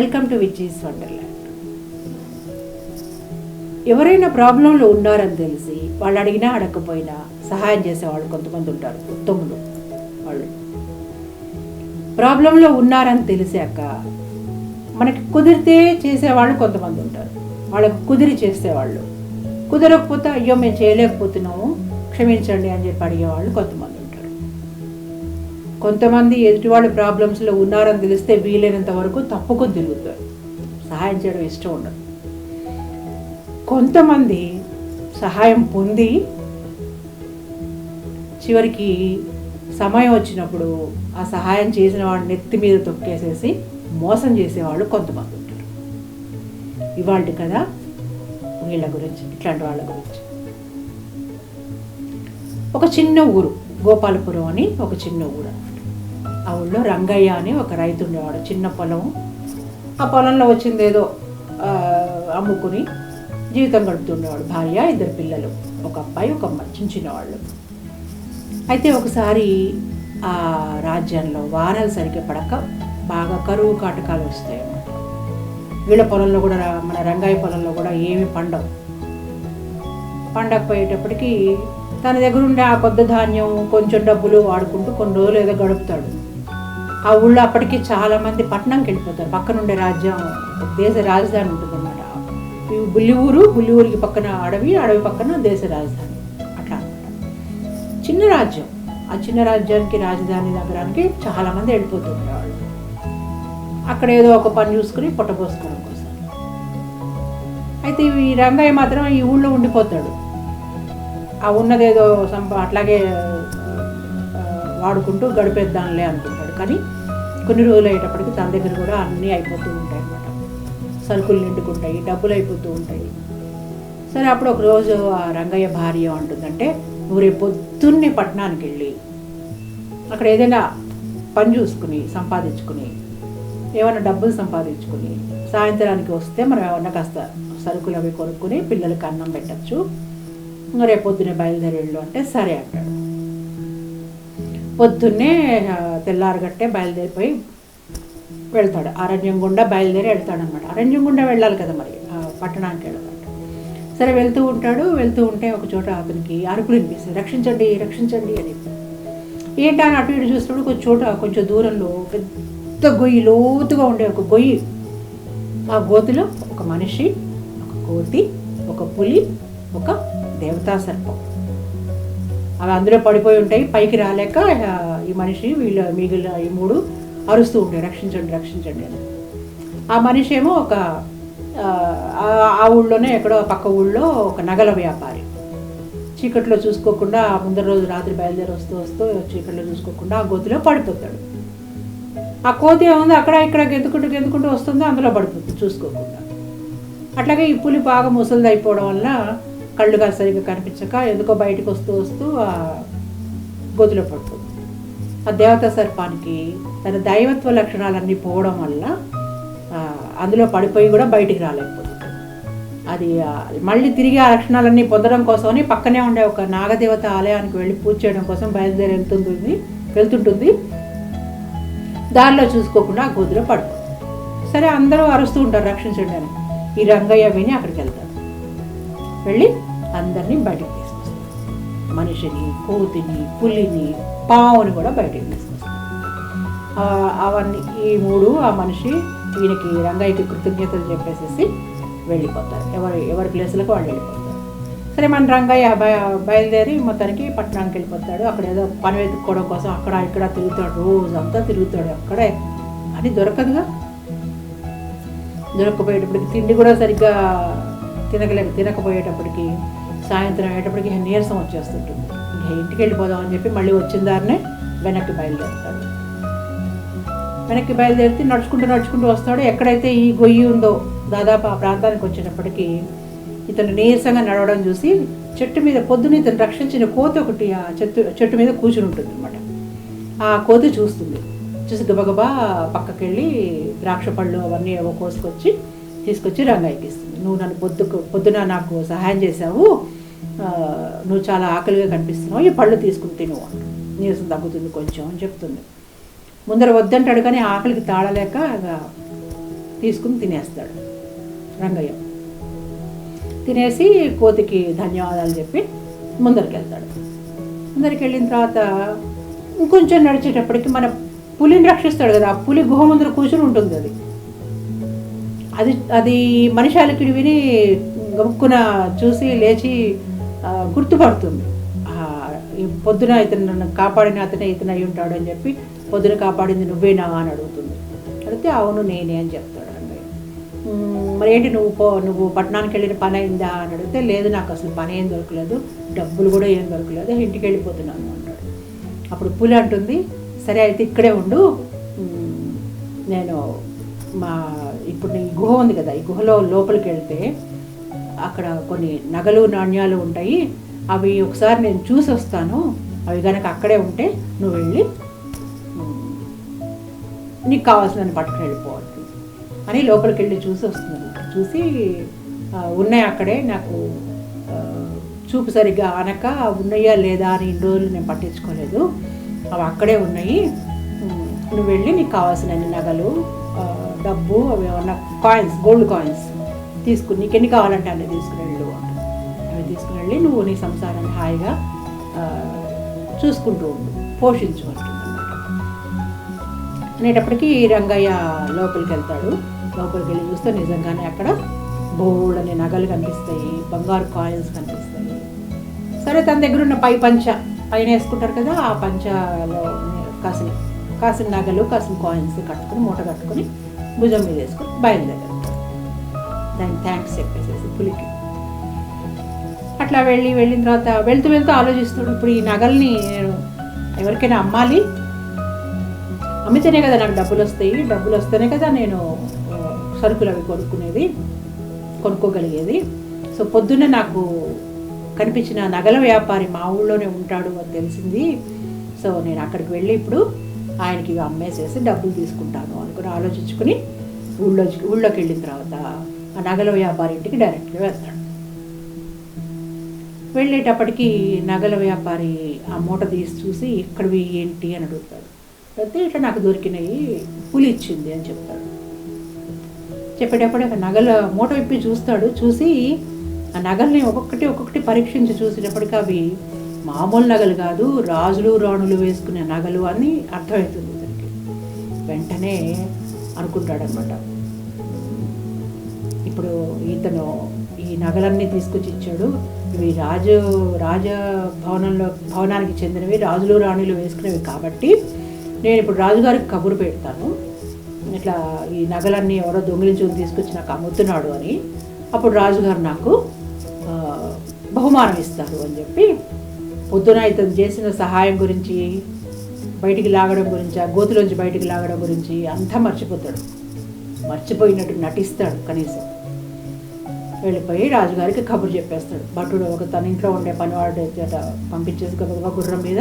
Welcome to Viji's wonderland ఎవరైనా ప్రాబ్లంలో ఉన్నారని తెలిసి వాళ్ళు అడిగినా అడగకపోయినా సహాయం చేసేవాళ్ళు కొంతమంది ఉంటారు ఉత్తములు వాళ్ళు. ప్రాబ్లంలో ఉన్నారని తెలిసాక మనకి కుదిరితే చేసేవాళ్ళు కొంతమంది ఉంటారు. వాళ్ళకు కుదిరి చేసేవాళ్ళు. కుదరకపోతే అయ్యో మేము చేయలేకపోతున్నాము క్షమించండి అని చెప్పి అడిగేవాళ్ళు కొంతమంది. కొంతమంది ఎదుటివాళ్ళు ప్రాబ్లమ్స్లో ఉన్నారని తెలిస్తే వీలైనంత వరకు తప్పుకొని తిరుగుతారు. సహాయం చేయడం ఇష్టం ఉండదు. కొంతమంది సహాయం పొంది చివరికి సమయం వచ్చినప్పుడు ఆ సహాయం చేసిన వాడిని నెత్తి మీద తొక్కేసేసి మోసం చేసేవాళ్ళు కొంతమంది ఉంటారు. ఇవాళ కదా వీళ్ళ గురించి ఇట్లాంటి వాళ్ళ గురించి. ఒక చిన్న ఊరు గోపాలపురం అని ఒక చిన్న ఊరు. ఆ ఊళ్ళో రంగయ్య అని ఒక రైతు ఉండేవాడు చిన్న పొలం. ఆ పొలంలో వచ్చింది ఏదో అమ్ముకుని జీవితం గడుపుతుండేవాడు భార్య ఇద్దరు పిల్లలు ఒక అబ్బాయి ఒక అమ్మాయి చిన్న చిన్నవాళ్ళు అయితే ఒకసారి ఆ రాజ్యంలో వారాలు సరిగ్గా పడక బాగా కరువు కాటకాలు వస్తాయి అన్నమాట. వీళ్ళ పొలంలో కూడా మన రంగాయ పొలంలో కూడా ఏమి పండవు. పండకపోయేటప్పటికి తన దగ్గర ఉండే ఆ కొద్ది ధాన్యం కొంచెం డబ్బులు వాడుకుంటూ కొన్ని రోజులు ఏదో గడుపుతాడు. ఆ ఊళ్ళో అప్పటికి చాలామంది పట్టణంకి వెళ్ళిపోతారు. పక్కన ఉండే రాజ్యం దేశ రాజధాని ఉంటుందన్నమాట. బుల్లి ఊరు బుల్లి ఊరికి పక్కన అడవి అడవి పక్కన దేశ రాజధాని. అట్లా చిన్న రాజ్యం. ఆ చిన్న రాజ్యానికి రాజధాని నగరానికి చాలామంది వెళ్ళిపోతుంటారు అక్కడ. ఏదో ఒక పని చూసుకుని పొట్టపోసుకోవడం కోసం. అయితే ఈ రంగయ్య మాత్రం ఈ ఊళ్ళో ఉండిపోతాడు. ఆ ఉన్నదేదో సంప అట్లాగే వాడుకుంటూ గడిపేద్దాంలే అనుకుంటాడు. కానీ కొన్ని రోజులు అయ్యేటప్పటికి తన దగ్గర కూడా అన్నీ అయిపోతూ ఉంటాయి అన్నమాట. సరుకులు నిండుకుంటాయి డబ్బులు అయిపోతూ ఉంటాయి. సరే అప్పుడు ఒకరోజు ఆ రంగయ్య భార్య అంటుందంటే నువ్వు రేపు పొద్దున్నే పట్టణానికి వెళ్ళి అక్కడ ఏదైనా పని చూసుకుని సంపాదించుకుని ఏమైనా డబ్బులు సంపాదించుకుని సాయంత్రానికి వస్తే మనం ఏమన్నా కాస్త సరుకులు అవి కొనుక్కుని పిల్లలకి అన్నం పెట్టచ్చు. రేపు పొద్దున్నే బయలుదేరి వెళ్ళు అంటే సరే అంటాడు. పొద్దున్నే తెల్లారగట్టే బయలుదేరిపోయి వెళ్తాడు. అరణ్యం గుండా బయలుదేరి వెళ్తాడు అనమాట అరణ్యం గుండా వెళ్ళాలి కదా మరి పట్టణానికి వెళ్ళాలంటే సరే వెళ్తూ ఉంటాడు. వెళ్తూ ఉంటే ఒక చోట అతనికి అరుపులు వినిపిస్తాయి. రక్షించండి రక్షించండి అని. ఏంటి అని అటు ఇటు చూస్తాడు కొంచెం చోట కొంచెం దూరంలో పెద్ద గొయ్యి లోతుగా ఉండే ఒక గొయ్యి. ఆ గోతిలో ఒక మనిషి ఒక కోతి ఒక పులి ఒక దేవతా సర్పం. అవి అందులో పడిపోయి ఉంటాయి పైకి రాలేక ఈ మనిషి వీళ్ళ మిగిలిన ఈ మూడు అరుస్తూ ఉంటాయి రక్షించండి రక్షించండి అని. ఆ మనిషి ఏమో ఒక ఆ, ఊళ్ళోనే ఎక్కడో పక్క ఊళ్ళో ఒక నగల వ్యాపారి. చీకట్లో చూసుకోకుండా ముందర రోజు రాత్రి బయలుదేరి వస్తూ వస్తూ చీకట్లో చూసుకోకుండా ఆ గోతిలో పడిపోతాడు. ఆ కోతి ఏముంది? అక్కడ ఇక్కడ గెంతుకుంటూ గెంతుకుంటూ వస్తుందో అందులో పడిపోతుంది చూసుకోకుండా. అట్లాగే ఈ పులి బాగా ముసలిది అయిపోవడం వల్ల కళ్ళు సరిగ్గా కనిపించక ఎందుకో బయటకు వస్తూ వస్తూ ఆ గోతిలో పడుతుంది. ఆ దేవతా సర్పానికి తన దైవత్వ లక్షణాలన్నీ పోవడం వల్ల అందులో పడిపోయి కూడా బయటికి రాలేకపోతుంది. అది మళ్ళీ తిరిగి ఆ లక్షణాలన్నీ పొందడం కోసమని పక్కనే ఉండే ఒక నాగదేవత ఆలయానికి వెళ్ళి పూజ చేయడం కోసం బయలుదేరి వెళ్తుంటుంది వెళ్తుంటుంది. దారిలో చూసుకోకుండా ఆ గోతిలో పడుతుంది సరే అందరూ అరుస్తూ ఉంటారు రక్షించండి అని. ఈ రంగయ్య విని అక్కడికి వెళ్తాడు వెళ్ళి అందరినీ బయటకు తీసుకొస్తాడు మనిషిని కోతిని పులిని పావుని కూడా బయటకు తీసుకొస్తాడు అవన్నీ ఈ మూడు ఆ మనిషి ఈయనకి రంగయ్యకి కృతజ్ఞతలు చెప్పేసేసి వెళ్ళిపోతారు. ఎవరి ఎవరి ప్లేస్లకు వాళ్ళు వెళ్ళిపోతారు. సరే మన రంగయ్య బయ- బయలుదేరి మొత్తానికి పట్టణానికి వెళ్ళిపోతాడు. అక్కడ ఏదో పని వెతుక్కోవడం కోసం అక్కడ ఇక్కడ తిరుగుతాడు. రోజంతా తిరుగుతాడు అక్కడే. అని దొరకదుగా? దొరకపోయేటప్పటికి తిండి కూడా సరిగ్గా తినగలేక తినకపోయేటప్పటికి సాయంత్రం అయ్యేటప్పటికి నీరసం వచ్చేస్తుంటుంది. ఇంకా ఇంటికి వెళ్ళిపోదాం అని చెప్పి మళ్ళీ వచ్చిన దారినే వెనక్కి బయలుదేరుతాడు. వెనక్కి బయలుదేరితే నడుచుకుంటూ నడుచుకుంటూ వస్తాడు. ఎక్కడైతే ఈ గొయ్యి ఉందో దాదాపు ఆ ప్రాంతానికి వచ్చినప్పటికీ ఇతను నీరసంగా నడవడం చూసి చెట్టు మీద పొద్దున ఇతను రక్షించిన కోతి ఒకటి ఆ చెట్టు చెట్టు మీద కూర్చుని ఉంటుంది అనమాట ఆ కోతి చూస్తుంది. చూసి గబగబా పక్కకి వెళ్ళి ద్రాక్ష పళ్ళు అవన్నీ ఏవో కోసుకొచ్చి తీసుకొచ్చి రంగయ్యకి ఇస్తుంది నువ్వు నన్ను పొద్దుకు పొద్దున నాకు సహాయం చేశావు. నువ్వు చాలా ఆకలిగా కనిపిస్తున్నావు ఈ పళ్ళు తీసుకుని తిను నీరసం తగ్గుతుంది కొంచెం అని చెప్తుంది. ముందర వద్దంటాడు కానీ ఆకలికి తాళలేక తీసుకుని తినేస్తాడు రంగయ్య. తినేసి కోతికి ధన్యవాదాలు చెప్పి ముందరికి వెళ్తాడు ముందరికి వెళ్ళిన తర్వాత ఇంకొంచెం నడిచేటప్పటికి మన పులిని రక్షిస్తాడు కదా ఆ పులి గుహ ముందర కూర్చుని ఉంటుంది అది. అది అది మనిషాలకి విని గబుక్కున చూసి లేచి గుర్తుపడుతుంది. పొద్దున ఇతను నన్ను కాపాడిన అతనే ఇతను అయి ఉంటాడు అని చెప్పి పొద్దున కాపాడింది నువ్వేనా అని అడుగుతుంది. అడిగితే అవును నేనే అని చెప్తాడు అన్నయ్య మరి ఏంటి నువ్వు పో నువ్వు పట్టణానికి వెళ్ళిన పని అయిందా అని అడిగితే లేదు నాకు అసలు పని ఏం దొరకలేదు డబ్బులు కూడా ఏం దొరకలేదు ఇంటికి వెళ్ళిపోతున్నాను అంటాడు అప్పుడు పులి అంటుంది సరే అయితే ఇక్కడే ఉండు. నేను మా ఇప్పుడు ఈ గుహ ఉంది కదా ఈ గుహలో లోపలికి వెళ్తే అక్కడ కొన్ని నగలు నాణ్యాలు ఉంటాయి. అవి ఒకసారి నేను చూసి వస్తాను అవి కనుక అక్కడే ఉంటే నువ్వు వెళ్ళి నీకు కావాల్సిన పట్టుకుని వెళ్ళిపోవాలి అని లోపలికి వెళ్ళి చూసి వస్తున్నాను చూసి ఉన్నాయి అక్కడే. నాకు చూపు సరిగ్గా ఆనక ఉన్నాయా లేదా అని ఇన్ని రోజులు నేను పట్టించుకోలేదు. అవి అక్కడే ఉన్నాయి. నువ్వు వెళ్ళి నీకు కావాల్సిన నగలు డబ్బు అవి ఏమన్నా కాయిన్స్ గోల్డ్ కాయిన్స్ తీసుకుని నీకు ఎన్ని కావాలంటే అన్నీ తీసుకుని వెళ్ళు అవి తీసుకుని వెళ్ళి నువ్వు నీ సంసారాన్ని హాయిగా చూసుకుంటూ ఉండు. పోషించు అంటుంది అనేటప్పటికీ రంగయ్య లోపలికి వెళ్తాడు. లోపలికి వెళ్ళి చూస్తే నిజంగానే అక్కడ బోల్డని నగలు కనిపిస్తాయి బంగారు కాయిన్స్ కనిపిస్తాయి. సరే తన దగ్గర ఉన్న పై పంచ పైన వేసుకుంటారు కదా ఆ పంచలో కాసిన కాసిన నగలు కాసిన కాయిన్స్ కట్టుకుని మూట కట్టుకుని భుజం మీద వేసుకుని బయలుదేరారు. దానికి థ్యాంక్స్ చెప్పేసేసి పులికి. అట్లా వెళ్ళి వెళ్ళిన తర్వాత వెళ్తూ వెళ్తూ ఆలోచిస్తాడు ఇప్పుడు ఈ నగల్ని నేను ఎవరికైనా అమ్మాలి? అమ్మితేనే కదా నాకు డబ్బులు వస్తాయి. డబ్బులు వస్తేనే కదా నేను సరుకులు అవి కొనుక్కునేది కొనుక్కోగలిగేది. సో పొద్దున్న నాకు కనిపించిన నగల వ్యాపారి మా ఊళ్ళోనే ఉంటాడు అని తెలిసింది. సో నేను అక్కడికి వెళ్ళి ఇప్పుడు ఆయనకి ఇవి అమ్మేసేసి డబ్బులు తీసుకుంటాను అనుకుని ఆలోచించుకుని ఊళ్ళో ఊళ్ళోకి వెళ్ళిన తర్వాత ఆ నగల వ్యాపారి ఇంటికి డైరెక్ట్గా వెళ్తాడు. వెళ్ళేటప్పటికి నగల వ్యాపారి ఆ మూట తీసి చూసి ఇక్కడవి ఏంటి? అని అడుగుతాడు. అయితే ఇట్లా నాకు దొరికినాయి పులి ఇచ్చింది అని చెప్తాడు. చెప్పేటప్పుడు నగల మూట విప్పి చూస్తాడు. చూసి ఆ నగల్ని ఒక్కొక్కటి ఒక్కొక్కటి పరీక్షించి చూసేటప్పటికి అవి మామూలు నగలు కాదు రాజులు రాణులు వేసుకునే నగలు అని అర్థమవుతుంది అతనికి వెంటనే అనుకుంటాడనమాట ఇప్పుడు ఇతను ఈ నగలన్నీ తీసుకొచ్చి ఇచ్చాడు ఇవి రాజు రాజ భవనంలో భవనానికి చెందినవి రాజులు రాణులు వేసుకునేవి కాబట్టి నేను ఇప్పుడు రాజుగారికి కబురు పెడతాను. ఇట్లా ఈ నగలన్నీ ఎవరో దొంగిలించుకుని తీసుకొచ్చి నాకు అమ్ముతున్నాడు అని. అప్పుడు రాజుగారు నాకు బహుమానం ఇస్తారు అని చెప్పి పొద్దున ఇతను చేసిన సహాయం గురించి బయటికి లాగడం గురించి ఆ గోతులోంచి బయటికి లాగడం గురించి అంతా మర్చిపోతాడు. మర్చిపోయినట్టు నటిస్తాడు కనీసం. వెళ్ళిపోయి రాజుగారికి కబురు చెప్పేస్తాడు. భటుడు ఒక తన ఇంట్లో ఉండే పనివాడు పంపించేసి గబగబా గుర్రం మీద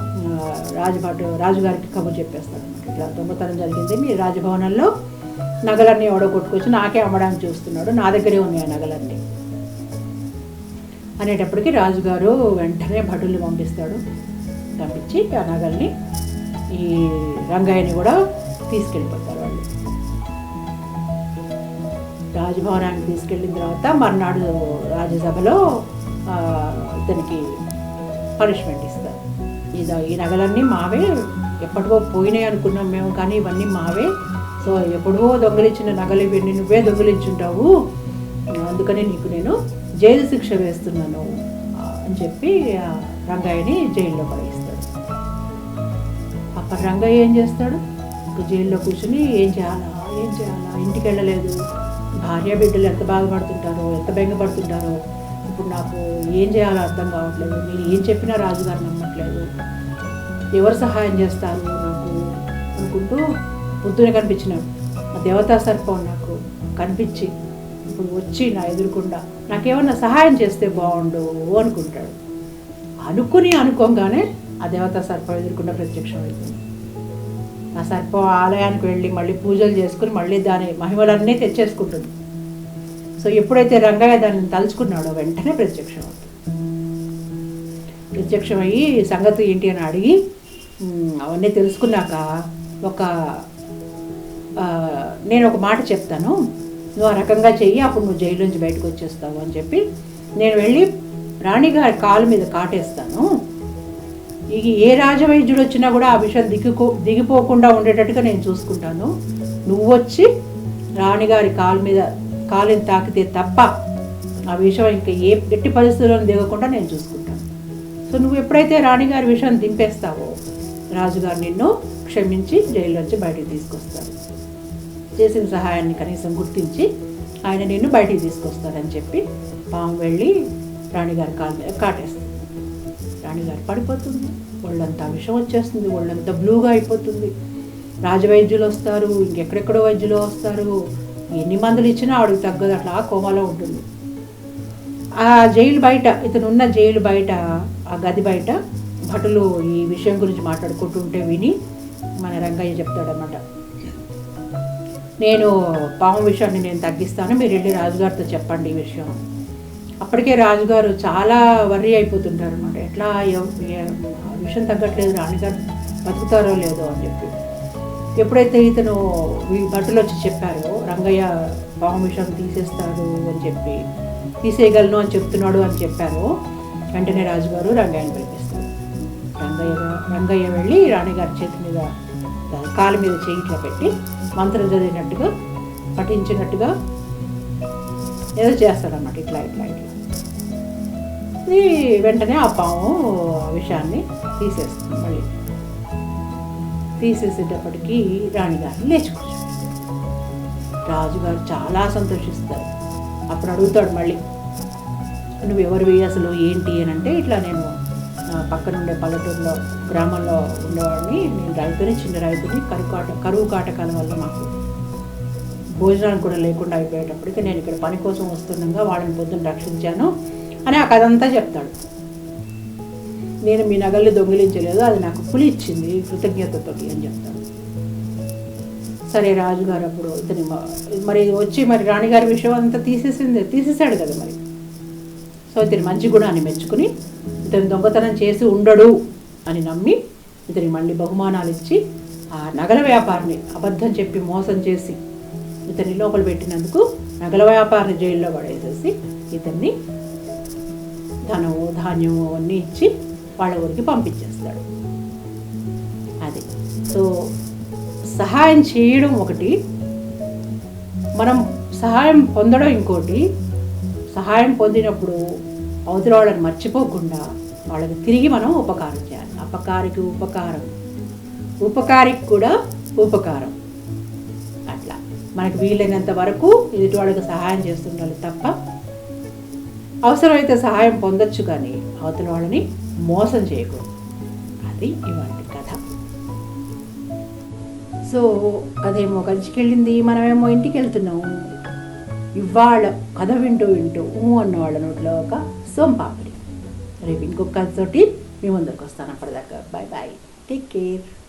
ఆ, రాజభటు రాజుగారికి కబురు చెప్పేస్తాడు. ఇట్లా దొంగతనం జరిగింది. మీ రాజభవనంలో నగలన్నీ ఎవడో కొట్టుకొచ్చి నాకే అమ్మడానికి చూస్తున్నాడు. నా దగ్గరే ఉన్నాయి ఆ నగలన్నీ. అనేటప్పటికి రాజుగారు వెంటనే భటుల్ని పంపిస్తాడు. పంపించి ఆ నగల్ని ఈ రంగయ్యని కూడా తీసుకెళ్ళిపోతాడు. రాజభవనానికి తీసుకెళ్ళిన తర్వాత మర్నాడు రాజ్యసభలో ఇతనికి పనిష్మెంట్ ఇస్తారు. ఇది ఈ నగలన్నీ మావే ఎప్పటికో పోయినాయి అనుకున్నాం మేము కానీ ఇవన్నీ మావే. సో ఎప్పుడో దొంగలించిన నగలు ఇవన్నీ నువ్వే దొంగలించుంటావు. అందుకని నీకు నేను జైలు శిక్ష వేస్తున్నాను అని చెప్పి రంగయ్యని జైల్లో పడేస్తాడు అప్పుడు రంగయ్య ఏం చేస్తాడు? జైల్లో కూర్చుని ఏం చేయాలా? ఏం చేయాలా? ఇంటికి వెళ్ళలేదు. భార్య బిడ్డలు ఎంత బాధపడుతుంటారో ఎంత బెంగపడుతుంటారో ఇప్పుడు నాకు ఏం చేయాలో అర్థం కావట్లేదు. నేను ఏం చెప్పినా రాజుగారు నమ్మట్లేదు. ఎవరు సహాయం చేస్తారు? నాకు అనుకుంటూ పొద్దునే కనిపించినాడు. ఆ దేవతా సర్పం నాకు కనిపించి ఇప్పుడు వచ్చి నా ఎదురుకుండా నాకేమన్నా సహాయం చేస్తే బాగుండు అనుకుంటాడు. అనుకుని అనుకోగానే ఆ దేవతా సర్పం ఎదురుకుండా ప్రత్యక్షం అవుతుంది ఆ సర్పం ఆలయానికి వెళ్ళి మళ్ళీ పూజలు చేసుకుని మళ్ళీ దాని మహిమలన్నీ తెచ్చేసుకుంటుంది. సో ఎప్పుడైతే రంగయ్య దాన్ని తలుచుకున్నాడో వెంటనే ప్రత్యక్షం అవుతుంది. ప్రత్యక్షమయ్యి సంగతి ఏంటి అని అడిగి అవన్నీ తెలుసుకున్నాక ఒక నేను ఒక మాట చెప్తాను. నువ్వు ఆ రకంగా చెయ్యి అప్పుడు నువ్వు జైలు నుంచి బయటకు వచ్చేస్తావు అని చెప్పి నేను వెళ్ళి రాణిగారి కాలు మీద కాటేస్తాను. ఇక ఏ రాజవైద్యుడు వచ్చినా కూడా ఆ విషయం దిగుకో దిగిపోకుండా ఉండేటట్టుగా నేను చూసుకుంటాను. నువ్వు వచ్చి రాణిగారి కాలు మీద కాలుని తాకితే తప్ప ఆ విషయం ఇంకా ఏ ఎట్టి పరిస్థితుల్లో దిగకుండా నేను చూసుకుంటాను. సో నువ్వు ఎప్పుడైతే రాణిగారి విషయం దింపేస్తావో రాజుగారు నిన్ను క్షమించి జైల్లోంచి బయటికి తీసుకొస్తారు. చేసిన సహాయాన్ని కనీసం గుర్తించి ఆయన నిన్ను బయటికి తీసుకొస్తారని చెప్పి పాము వెళ్ళి రాణిగారి కాలు మీద రాణి గారు పడిపోతుంది ఒళ్ళంతా విషం వచ్చేస్తుంది. ఒళ్ళంతా బ్లూగా అయిపోతుంది. రాజవైద్యులు వస్తారు. ఇంకెక్కడెక్కడో వైద్యులు వస్తారు. ఎన్ని మందులు ఇచ్చినా ఆవిడకి తగ్గదు. అట్లా కోమాలో ఉంటుంది. ఆ జైలు బయట ఇతను ఉన్న జైలు బయట ఆ గది బయట భటులు ఈ విషయం గురించి మాట్లాడుకుంటుంటే విని మన రంగయ్య చెప్తాడనమాట నేను పాము విషయాన్ని నేను తగ్గిస్తాను. మీరు వెళ్ళి రాజుగారితో చెప్పండి ఈ విషయం. అప్పటికే రాజుగారు చాలా వర్రీ అయిపోతుంటారు అనమాట ఎట్లా విషయం తగ్గట్లేదు రాణిగారు బతుకుతారో లేదో అని చెప్పి. ఎప్పుడైతే ఇతను ఈ భటులు వచ్చి చెప్పారో రంగయ్య పాము విషయం తీసేస్తాడు అని చెప్పి తీసేయగలను అని చెప్తున్నాడు అని చెప్పారో వెంటనే రాజుగారు రంగయ్యని పిలిపిస్తారు. రంగయ్య రంగయ్య వెళ్ళి రాణిగారి చేతి మీద కాలు మీద చేయిట్లో పెట్టి మంత్రం చదివినట్టుగా పఠించినట్టుగా ఏదో చేస్తాడన్నమాట ఇట్లా ఇట్లా ఇట్లా. ఇది వెంటనే ఆ పాము విషయాన్ని తీసేస్తుంది మళ్ళీ. తీసేసేటప్పటికి రాణిగారు లేచుకోవచ్చు రాజుగారు చాలా సంతోషిస్తారు. అప్పుడు అడుగుతాడు మళ్ళీ నువ్వు ఎవరివి అసలు? ఏంటి? అని అంటే ఇట్లా నేను పక్కన ఉండే పల్లెటూరులో గ్రామంలో ఉండేవాడిని. నేను రైతుని చిన్న రైతుని కరువు కాట కరువు కాటకాల వల్ల మాకు భోజనాలు కూడా లేకుండా అయిపోయేటప్పటికి నేను ఇక్కడ పని కోసం వస్తుండగా వాళ్ళని పొద్దున్న రక్షించాను అని ఆ కథ అంతా చెప్తాడు. నేను మీ నగల్ని దొంగిలించలేదు అది నాకు పులి ఇచ్చింది కృతజ్ఞతతోటి అని చెప్తాడు. సరే రాజుగారు అప్పుడు ఇతని మరి వచ్చి మరి రాణిగారి విషయం అంతా తీసేసింది తీసేశాడు కదా మరి. సో ఇతని మంచి గుణాన్ని మెచ్చుకుని ఇతను దొంగతనం చేసి ఉండడు అని నమ్మి ఇతని మళ్ళీ బహుమానాలు ఇచ్చి ఆ నగల వ్యాపారిని అబద్ధం చెప్పి మోసం చేసి ఇతన్ని లోపల పెట్టినందుకు నగల వ్యాపారిని జైల్లో పడేసేసి ఇతన్ని ధనము ధాన్యము అవన్నీ ఇచ్చి వాళ్ళ ఊరికి పంపించేస్తాడు. అది. సో సహాయం చేయడం ఒకటి మనం సహాయం పొందడం ఇంకోటి సహాయం పొందినప్పుడు అవతల వాళ్ళని మర్చిపోకుండా వాళ్ళకి తిరిగి మనం ఉపకారం చేయాలి. అపకారికి ఉపకారం. ఉపకారికి కూడా ఉపకారం. మనకు వీలైనంత వరకు ఎదుటివాడికి సహాయం చేస్తుండాలి తప్ప అవసరమైతే సహాయం పొందొచ్చు కానీ అవతల వాళ్ళని మోసం చేయకూడదు. అది ఇవాళ కథ. సో అదేమో కంచికెళ్ళింది మనమేమో ఇంటికి వెళ్తున్నాము ఇవాళ కథ వింటూ వింటూ ఊ అన్న నోట్లో ఒక సోంపాపిడి. రేపు ఇంకొక కథతోటి మీ ముందరికి వస్తాను అప్పటిదాకా. Bye bye take care.